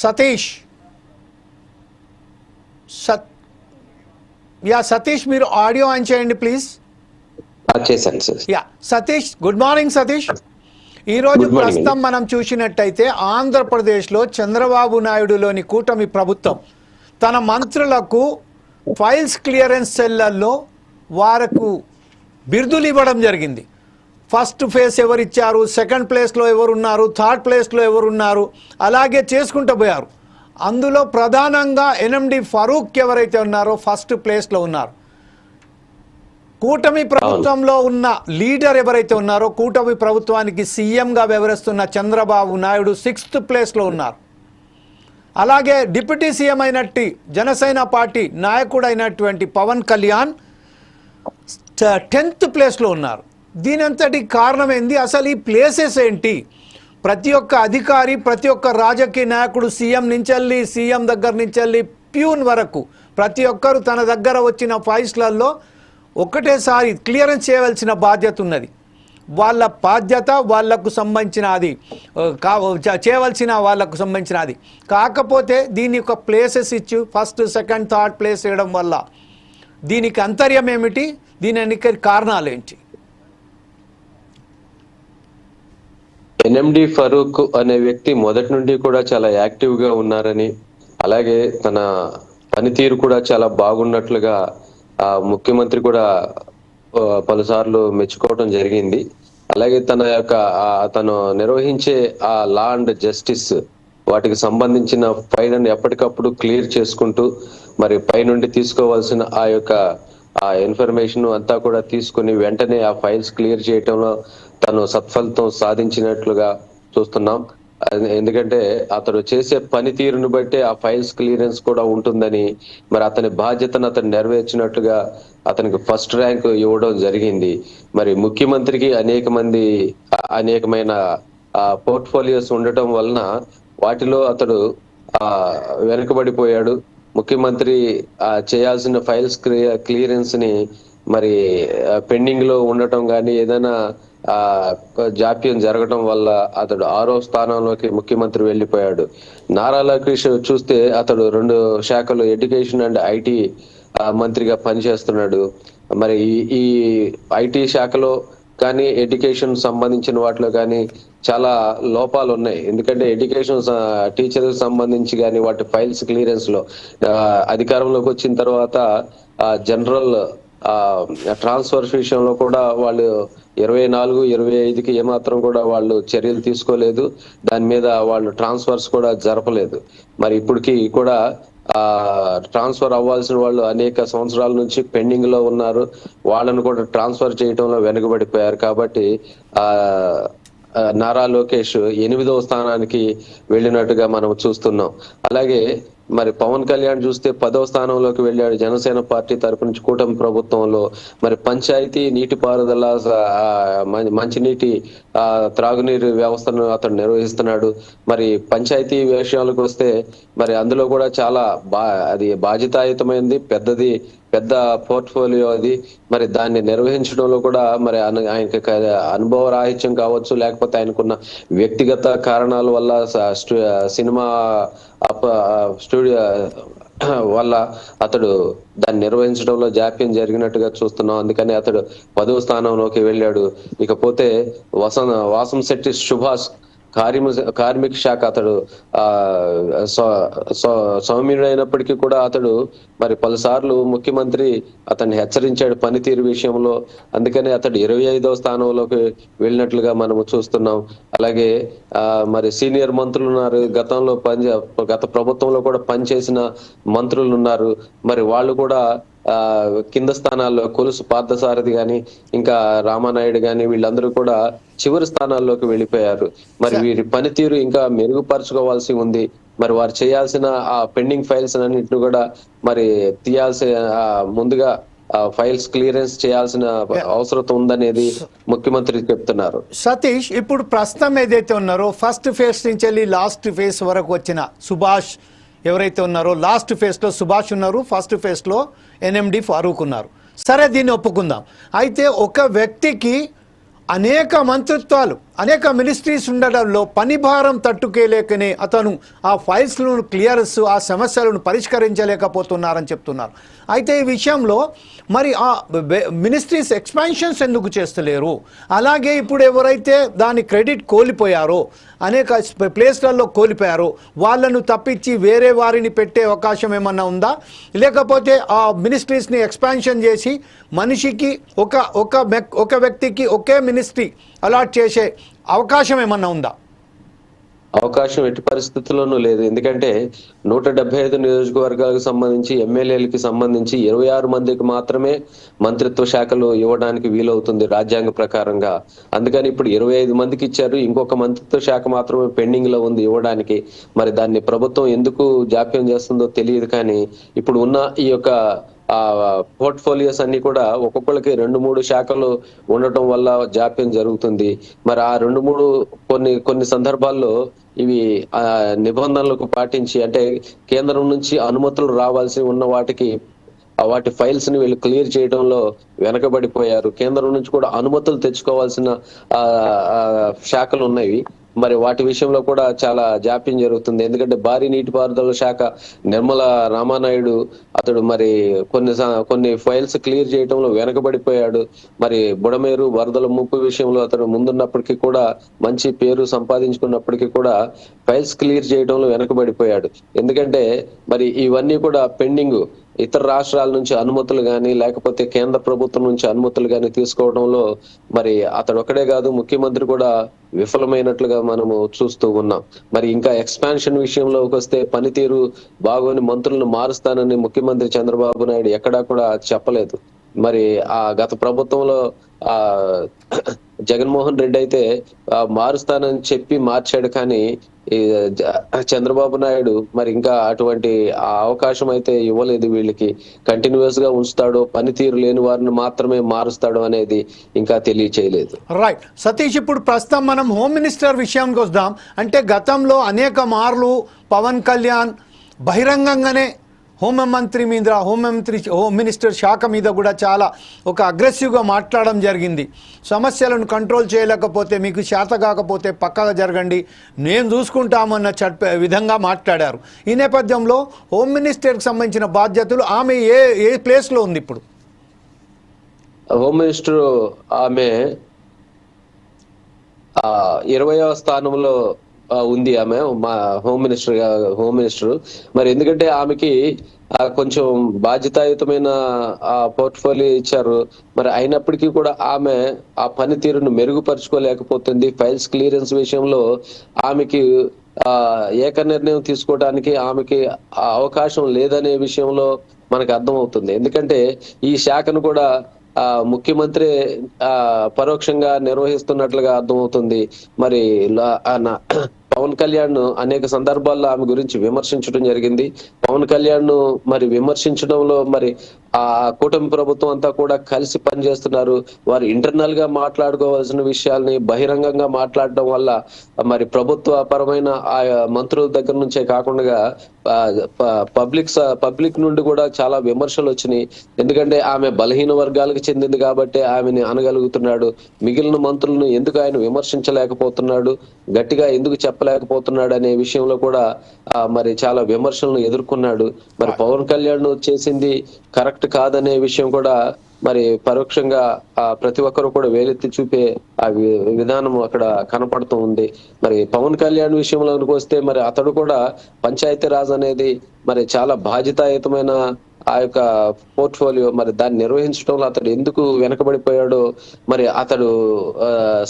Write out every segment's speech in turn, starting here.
సతీష్. సత్ యా సతీష్ మీరు audio on చేయండి please. Yeah Satish good morning Satish. ఈరోజు. ప్రస్తుతం మనం చూసినట్టయితే ఆంధ్రప్రదేశ్లో చంద్రబాబు నాయుడులోని కూటమి ప్రభుత్వం తన మంత్రులకు ఫైల్స్ క్లియరెన్స్ సెల్లల్లో వారకు బిరుదులు ఇవ్వడం జరిగింది. ఫస్ట్ ఫేజ్ ఎవరు ఇచ్చారు సెకండ్ ప్లేస్లో ఎవరున్నారు? థర్డ్ ప్లేస్లో ఎవరు ఉన్నారు అలాగే చేసుకుంటూ పోయారు. అందులో ప్రధానంగా ఎన్ఎండి ఫరూక్ ఎవరైతే ఉన్నారో ఫస్ట్ ప్లేస్లో ఉన్నారు. కూటమి ప్రభుత్వంలో ఉన్న లీడర్ ఎవరైతే ఉన్నారో కూటమి ప్రభుత్వానికి సీఎంగా వివరిస్తున్న చంద్రబాబు నాయుడు సిక్స్త్ ప్లేస్లో ఉన్నారు. అలాగే డిప్యూటీ సీఎం అయినట్టు జనసేన పార్టీ నాయకుడు అయినటువంటి పవన్ కళ్యాణ్ టెన్త్ ప్లేస్లో ఉన్నారు. దీనంతటి కారణం ఏంది అసలు ఈ ప్లేసెస్ ఏంటి? ప్రతి ఒక్క అధికారి ప్రతి ఒక్క రాజకీయ నాయకుడు సీఎం నుంచెల్లి సీఎం దగ్గర నుంచెల్లి ప్యూన్ వరకు ప్రతి ఒక్కరు తన దగ్గర వచ్చిన ఫైల్స్లలో ఒకటేసారి క్లియరెన్స్ చేయవలసిన బాధ్యత ఉన్నది. వాళ్ళ బాధ్యత వాళ్ళకు సంబంధించిన అది కా చేయవలసిన వాళ్ళకు సంబంధించిన అది. కాకపోతే దీని యొక్క ప్లేసెస్ ఇచ్చి ఫస్ట్ సెకండ్ థర్డ్ ప్లేస్ వేయడం వల్ల దీనికి అంతర్యం ఏమిటి? దీని కారణాలు ఏంటి ఎన్ఎండి ఫరూక్ అనే వ్యక్తి మొదటి నుండి కూడా చాలా యాక్టివ్గా ఉన్నారని అలాగే తన పనితీరు కూడా చాలా బాగున్నట్లుగా ఆ ముఖ్యమంత్రి కూడా పలుసార్లు మెచ్చుకోవడం జరిగింది. అలాగే తన యొక్క తను నిర్వహించే ఆ లా అండ్ జస్టిస్ వాటికి సంబంధించిన ఫైల్ని ఎప్పటికప్పుడు క్లియర్ చేసుకుంటూ మరి పై నుండి తీసుకోవాల్సిన ఆ యొక్క ఆ ఇన్ఫర్మేషన్ అంతా కూడా తీసుకుని వెంటనే ఆ ఫైల్స్ క్లియర్ చేయటంలో తను సత్ఫలితం సాధించినట్లుగా చూస్తున్నాం. ఎందుకంటే అతడు చేసే పనితీరును బట్టే ఆ ఫైల్స్ క్లియరెన్స్ కూడా ఉంటుందని మరి అతని బాధ్యతను అతను నెరవేర్చినట్లుగా అతనికి ఫస్ట్ ర్యాంక్ ఇవ్వడం జరిగింది. మరి ముఖ్యమంత్రికి అనేక మంది అనేకమైన పోర్ట్ఫోలియోస్ ఉండటం వలన వాటిలో అతడు ఆ వెనుకబడిపోయాడు. ముఖ్యమంత్రి ఆ చేయాల్సిన ఫైల్స్ క్లియరెన్స్ని మరి పెండింగ్లో ఉండటం కానీ ఏదైనా ఆ జాప్యం జరగటం వల్ల అతడు ఆరో స్థానంలోకి ముఖ్యమంత్రి వెళ్ళిపోయాడు. నారా లోకేష్ చూస్తే అతడు రెండు శాఖలు ఎడ్యుకేషన్ అండ్ ఐటీ మంత్రిగా పనిచేస్తున్నాడు. మరి ఈ- ఈ ఐటీ శాఖలో కానీ ఎడ్యుకేషన్ సంబంధించిన వాటిలో కానీ చాలా లోపాలు ఉన్నాయి. ఎందుకంటే ఎడ్యుకేషన్ టీచర్ సంబంధించి కానీ వాటి ఫైల్స్ క్లియరెన్స్లో అధికారంలోకి వచ్చిన తర్వాత జనరల్ ట్రాన్స్ఫర్ విషయంలో కూడా వాళ్ళు ఇరవై నాలుగు ఇరవై ఐదుకి ఏమాత్రం కూడా వాళ్ళు చర్యలు తీసుకోలేదు. దాని మీద వాళ్ళు ట్రాన్స్ఫర్స్ కూడా జరపలేదు. మరి ఇప్పటికీ కూడా ట్రాన్స్ఫర్ అవ్వాల్సిన వాళ్ళు అనేక సంవత్సరాల నుంచి పెండింగ్లో ఉన్నారు. వాళ్ళను కూడా ట్రాన్స్ఫర్ చేయటంలో వెనుకబడిపోయారు కాబట్టి ఆ ఆ, నారా లోకేష్ ఎనిమిదవ స్థానానికి వెళ్ళినట్టుగా మనం చూస్తున్నాం. అలాగే మరి పవన్ కళ్యాణ్ చూస్తే పదవ స్థానంలోకి వెళ్ళాడు జనసేన పార్టీ తరపు నుంచి కూటమి ప్రభుత్వంలో. మరి పంచాయతీ నీటిపారుదల పారుదల మంచినీటి ఆ, త్రాగునీరు వ్యవస్థను అతను నిర్వహిస్తున్నాడు. మరి పంచాయతీ విషయాలకు వస్తే మరి అందులో కూడా చాలా బా అది బాధ్యతాయుతమైనది పెద్దది పెద్ద పోర్ట్ఫోలియో అది. మరి దాన్ని నిర్వహించడంలో కూడా మరి ఆయనకి అనుభవ రాహిత్యం కావచ్చు లేకపోతే ఆయనకున్న వ్యక్తిగత కారణాల వల్ల సినిమా స్టూడియో వల్ల అతడు దాన్ని నిర్వహించడంలో జాప్యం జరిగినట్టుగా చూస్తున్నాం. అందుకని అతడు పదవ స్థానంలోకి వెళ్ళాడు. ఇకపోతే వసన వాసం శెట్టి సుభాష్ కార్యము కార్మిక శాఖ అతడు ఆ సౌ- సౌమ్యుడైనప్పటికీ కూడా అతడు మరి పలుసార్లు ముఖ్యమంత్రి అతన్ని హెచ్చరించాడు పనితీరు విషయంలో. అందుకనే అతడు ఇరవై ఐదవ స్థానంలోకి వెళ్ళినట్లుగా మనము చూస్తున్నాం. అలాగే ఆ మరి సీనియర్ మంత్రులు ఉన్నారు. గతంలో పని గత ప్రభుత్వంలో కూడా పనిచేసిన మంత్రులు ఉన్నారు. మరి వాళ్ళు కూడా కింద స్థానాల్లో కొలుసు పార్థసారథి గాని ఇంకా రామానాయుడు గాని వీళ్ళందరూ కూడా చివరి స్థానాల్లోకి వెళ్ళిపోయారు. మరి వీరి పనితీరు ఇంకా మెరుగుపరచుకోవాల్సి ఉంది. మరి వారు చేయాల్సిన ఆ పెండింగ్ ఫైల్స్ అన్నింటిని కూడా మరి తీయాల్సిన ఆ, ముందుగా ఫైల్స్ క్లియరెన్స్ చేయాల్సిన అవసరం ఉందనేది ముఖ్యమంత్రి చెప్తున్నారు. సతీష్ ఇప్పుడు ప్రస్తుతం ఏదైతే ఉన్నారో ఫస్ట్ ఫేజ్ నుంచి వెళ్ళి లాస్ట్ ఫేజ్ వరకు వచ్చిన సుభాష్ ఎవరైతే ఉన్నారో లాస్ట్ ఫేజ్లో సుభాష్ ఉన్నారు ఫస్ట్ ఫేజ్లో ఎన్ఎండి ఫారూక్ ఉన్నారు. సరే దీన్ని ఒప్పుకుందాం. అయితే ఒక వ్యక్తికి అనేక మంత్రిత్వాలు అనేక మినిస్ట్రీస్ ఉండడంలో పని భారం తట్టుకేలేకనే అతను ఆ ఫైల్స్లను క్లియర్స్ ఆ సమస్యలను పరిష్కరించలేకపోతున్నారని చెప్తున్నారు. అయితే ఈ విషయంలో మరి ఆ మినిస్ట్రీస్ ఎక్స్పాన్షన్స్ ఎందుకు చేస్తలేరు? అలాగే ఇప్పుడు ఎవరైతే దాని క్రెడిట్ కోల్పోయారో అనేక ప్లేస్లలో కోల్పోయారో వాళ్ళను తప్పించి వేరే వారిని పెట్టే అవకాశం ఏమన్నా ఉందా? లేకపోతే ఆ మినిస్ట్రీస్ని ఎక్స్పాన్షన్ చేసి మనిషికి ఒక ఒక మెక్- ఒక వ్యక్తికి ఒకే మినిస్ట్రీ అలాట్ చేసే అవకాశం ఏమన్నా ఉందా? అవకాశం ఎట్టి పరిస్థితుల్లోనూ లేదు. ఎందుకంటే నూట డెబ్బై ఐదు నియోజకవర్గాలకు సంబంధించి ఎమ్మెల్యేలకి సంబంధించి ఇరవై ఆరు మందికి మాత్రమే మంత్రిత్వ శాఖలు ఇవ్వడానికి వీలవుతుంది రాజ్యాంగ ప్రకారంగా. అందుకని ఇప్పుడు ఇరవై ఐదు మందికి ఇచ్చారు. ఇంకొక మంత్రిత్వ శాఖ మాత్రమే పెండింగ్లో ఉంది ఇవ్వడానికి. మరి దాన్ని ప్రభుత్వం ఎందుకు జాప్యం చేస్తుందో తెలియదు కానీ ఇప్పుడు ఉన్న ఈ యొక్క ఆ పోర్ట్ఫోలియోస్ అన్ని కూడా ఒక్కొక్కరికి రెండు మూడు శాఖలు ఉండటం వల్ల జాప్యం జరుగుతుంది. మరి ఆ రెండు మూడు కొన్ని కొన్ని సందర్భాల్లో ఇవి ఆ నిబంధనలకు పాటించి అంటే కేంద్రం నుంచి అనుమతులు రావాల్సి ఉన్న వాటికి వాటి ఫైల్స్ని వీళ్ళు క్లియర్ చేయడంలో వెనకబడిపోయారు. కేంద్రం నుంచి కూడా అనుమతులు తెచ్చుకోవాల్సిన ఆ, శాఖలు ఉన్నాయి. మరి వాటి విషయంలో కూడా చాలా జాప్యం జరుగుతుంది. ఎందుకంటే భారీ నీటిపారుదల శాఖ నిర్మల రామానాయుడు అతడు మరి కొన్ని కొన్ని ఫైల్స్ క్లియర్ చేయడంలో వెనకబడిపోయాడు. మరి బుడమేరు వరదల ముప్పు విషయంలో అతడు ముందున్నప్పటికీ కూడా మంచి పేరు సంపాదించుకున్నప్పటికీ కూడా ఫైల్స్ క్లియర్ చేయడంలో వెనకబడిపోయాడు. ఎందుకంటే మరి ఇవన్నీ కూడా పెండింగ్. ఇతర రాష్ట్రాల నుంచి అనుమతులు కానీ లేకపోతే కేంద్ర ప్రభుత్వం నుంచి అనుమతులు కానీ తీసుకోవడంలో మరి అతడు ఒక్కడే కాదు ముఖ్యమంత్రి కూడా విఫలమైనట్లుగా మనము చూస్తూ ఉన్నాం. మరి ఇంకా ఎక్స్పాన్షన్ విషయంలోకి వస్తే పనితీరు బాగోని మంత్రులను మారుస్తానని ముఖ్యమంత్రి చంద్రబాబు నాయుడు ఎక్కడా కూడా చెప్పలేదు. మరి ఆ గత ప్రభుత్వంలో ఆ జగన్మోహన్ రెడ్డి అయితే మారుస్తానని చెప్పి మార్చాడు కానీ చంద్రబాబు నాయుడు మరి ఇంకా అటువంటి అవకాశం అయితే ఇవ్వలేదు వీళ్ళకి. కంటిన్యూస్గా ఉంచుతాడు పనితీరు లేని వారిని మాత్రమే మారుస్తాడు అనేది ఇంకా తెలియచేయలేదు. రైట్ సతీష్ ఇప్పుడు ప్రస్తుతం మనం హోమ్ మినిస్టర్ విషయానికి వద్దాం. అంటే గతంలో అనేక మార్లు పవన్ కళ్యాణ్ బహిరంగంగానే హోంమంత్రి మీద హోంమంత్రి హోమ్ మినిస్టర్ శాఖ మీద కూడా చాలా ఒక అగ్రెసివ్గా మాట్లాడడం జరిగింది. సమస్యలను కంట్రోల్ చేయలేకపోతే మీకు శాత కాకపోతే పక్కగా జరగండి. నేను చూసుకుంటామన్న చట్ విధంగా మాట్లాడారు. ఈ నేపథ్యంలో హోమ్ మినిస్టర్కి సంబంధించిన బాధ్యతలు ఆమె ఏ ఏ ప్లేస్లో ఉంది ఇప్పుడు? హోమ్ మినిస్టర్ ఆమె ఆ ఇరవయవ స్థానంలో ఉంది ఆమె మా హోమ్ మినిస్టర్ హోమ్ మినిస్టర్. మరి ఎందుకంటే ఆమెకి ఆ, కొంచెం బాధ్యతాయుతమైన ఆ పోర్ట్ఫోలియో ఇచ్చారు. మరి అయినప్పటికీ కూడా ఆమె ఆ పనితీరును మెరుగుపరుచుకోలేకపోతుంది. ఫైల్స్ క్లియరెన్స్ విషయంలో ఆమెకి ఆ ఏక నిర్ణయం తీసుకోవడానికి ఆమెకి అవకాశం లేదనే విషయంలో మనకు అర్థమవుతుంది. ఎందుకంటే ఈ శాఖను కూడా ఆ ముఖ్యమంత్రి ఆ పరోక్షంగా నిర్వహిస్తున్నట్లుగా అర్థమవుతుంది. మరి పవన్ కళ్యాణ్ అనేక సందర్భాల్లో ఆమె గురించి విమర్శించడం జరిగింది. పవన్ కళ్యాణ్ మరి విమర్శించడంలో మరి ఆ కూటమి ప్రభుత్వం అంతా కూడా కలిసి పనిచేస్తున్నారు. వారు ఇంటర్నల్గా మాట్లాడుకోవాల్సిన విషయాల్ని బహిరంగంగా మాట్లాడడం వల్ల మరి ప్రభుత్వ పరమైన ఆ మంత్రుల దగ్గర నుంచే కాకుండా పబ్లిక్ పబ్లిక్ నుండి కూడా చాలా విమర్శలు వచ్చినాయి. ఎందుకంటే ఆమె బలహీన వర్గాలకు చెందింది కాబట్టి ఆమెని అనగలుగుతున్నాడు. మిగిలిన మంత్రులను ఎందుకు ఆయన విమర్శించలేకపోతున్నాడు? గట్టిగా ఎందుకు చెప్పలేకపోతున్నాడు అనే విషయంలో కూడా మరి చాలా విమర్శలను ఎదుర్కొన్నాడు. మరి పవన్ కళ్యాణ్ చేసింది కరెక్ట్ కాదనే విషయం కూడా మరి పరోక్షంగా ఆ ప్రతి ఒక్కరు కూడా వేలెత్తి చూపే ఆ విధానం అక్కడ కనపడుతూ ఉంది. మరి పవన్ కళ్యాణ్ విషయంలోకి వస్తే మరి అతడు కూడా పంచాయతీ రాజ్ అనేది మరి చాలా బాధ్యతాయుతమైన ఆ యొక్క పోర్ట్ఫోలియో మరి దాన్ని నిర్వహించడంలో అతడు ఎందుకు వెనకబడిపోయాడో మరి అతడు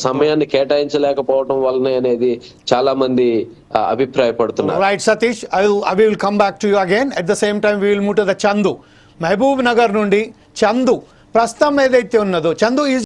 సమయాన్ని కేటాయించలేకపోవడం వల్లనే అనేది చాలా మంది అభిప్రాయపడుతున్నారు. Right Satish I will I will come back to you again at the same time we will move to the Chandu Mahabubnagar నుండి చందు ప్రస్తుతం ఏదైతే ఉన్నదో చందు ఈజ్